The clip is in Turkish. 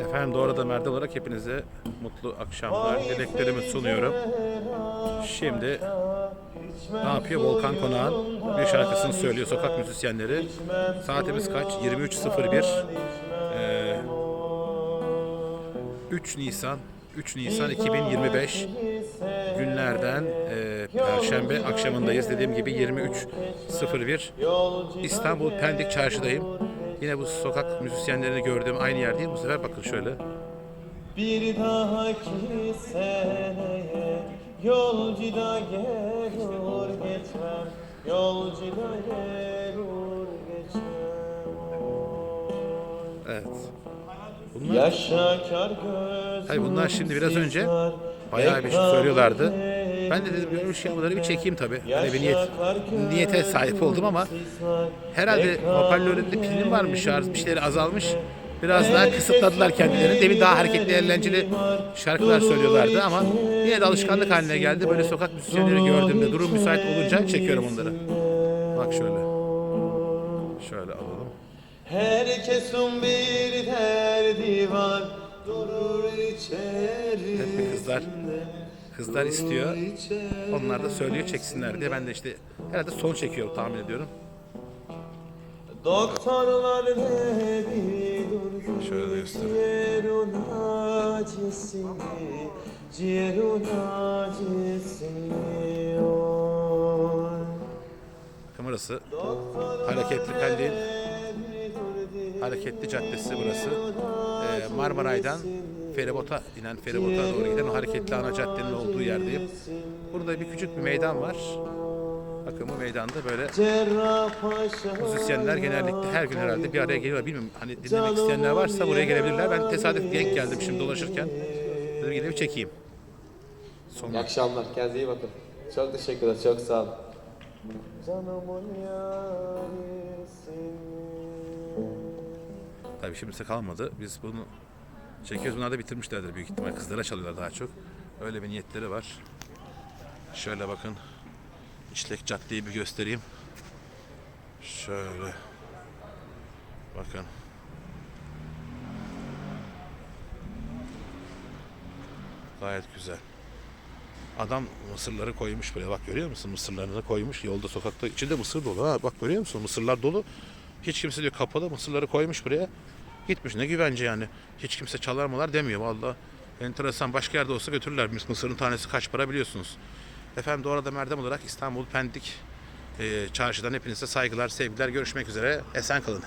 Efendim doğru da Merde olarak hepinize mutlu akşamlar dileklerimi sunuyorum. Şimdi ne yapıyor? Volkan Konağ'ın bir şarkısını söylüyor sokak müzisyenleri. Saatimiz kaç? 23.01. Ee, 3 Nisan 3 Nisan 2025 günlerden e, Perşembe akşamındayız. Dediğim gibi 23.01 İstanbul Pendik Çarşı'dayım. Yine bu sokak müzisyenlerini gördüğüm aynı yerdeyim. Bu sefer bakın şöyle. Bir dahaki seneye yolcu da gelir geçmem Yolcu da gelir geçmem Evet. Bunlar Yaşa kar göz Hayır, bunlar şimdi biraz önce bayağı bir şey söylüyorlardı. Ben de dedim şey bunları bir çekeyim tabii. Hani bir niyet, niyete sahip oldum ama herhalde hoparlöründe pilin varmış, şarj bir şeyleri azalmış. Biraz daha kısıtladılar kendilerini. Demin daha hareketli, eğlenceli şarkılar söylüyorlardı ama yine de alışkanlık haline geldi. Böyle sokak müzisyenleri gördüğümde durum müsait olunca çekiyorum onları. Bak şöyle. Şöyle alalım. Herkesin bir derdi var Durur içerisinde Hep kızlar kızlar istiyor. Onlar da söylüyor çeksinler diye. Ben de işte herhalde son çekiyorum tahmin ediyorum. Doktorlar dedi Şöyle göstereyim. Acısını oy. Kamerası hareketli Pendik'in hareketli caddesi burası. Ee, Marmaray'dan feribota inen feribota doğru giden o hareketli ana caddenin olduğu yerdeyim. Burada bir küçük bir meydan var. Bakın bu meydanda böyle müzisyenler genellikle her gün herhalde bir araya geliyorlar. Bilmiyorum hani dinlemek isteyenler varsa buraya gelebilirler. Ben tesadüf denk geldim şimdi dolaşırken. Dedim gidip çekeyim. İyi Sonra akşamlar. Kendinize iyi bakın. Çok teşekkürler. Çok sağ olun. Canımın yarisin Tabii şimdisi kalmadı. Biz bunu çekiyoruz. Bunlar da bitirmişlerdir büyük ihtimal. Kızlara çalıyorlar daha çok. Öyle bir niyetleri var. Şöyle bakın. İşlek caddeyi bir göstereyim. Şöyle. Bakın. Gayet güzel. Adam mısırları koymuş buraya. Bak görüyor musun? Mısırlarını da koymuş. Yolda sokakta içinde mısır dolu. Ha bak görüyor musun? Mısırlar dolu. Hiç kimse diyor kapalı. Mısırları koymuş buraya. Gitmiş ne güvence yani. Hiç kimse çalar malar demiyor. Valla enteresan. Başka yerde olsa götürürler. Mısırın tanesi kaç para biliyorsunuz. Efendim doğru da Merdem olarak İstanbul Pendik e, çarşıdan hepinize saygılar, sevgiler. Görüşmek üzere. Esen kalın.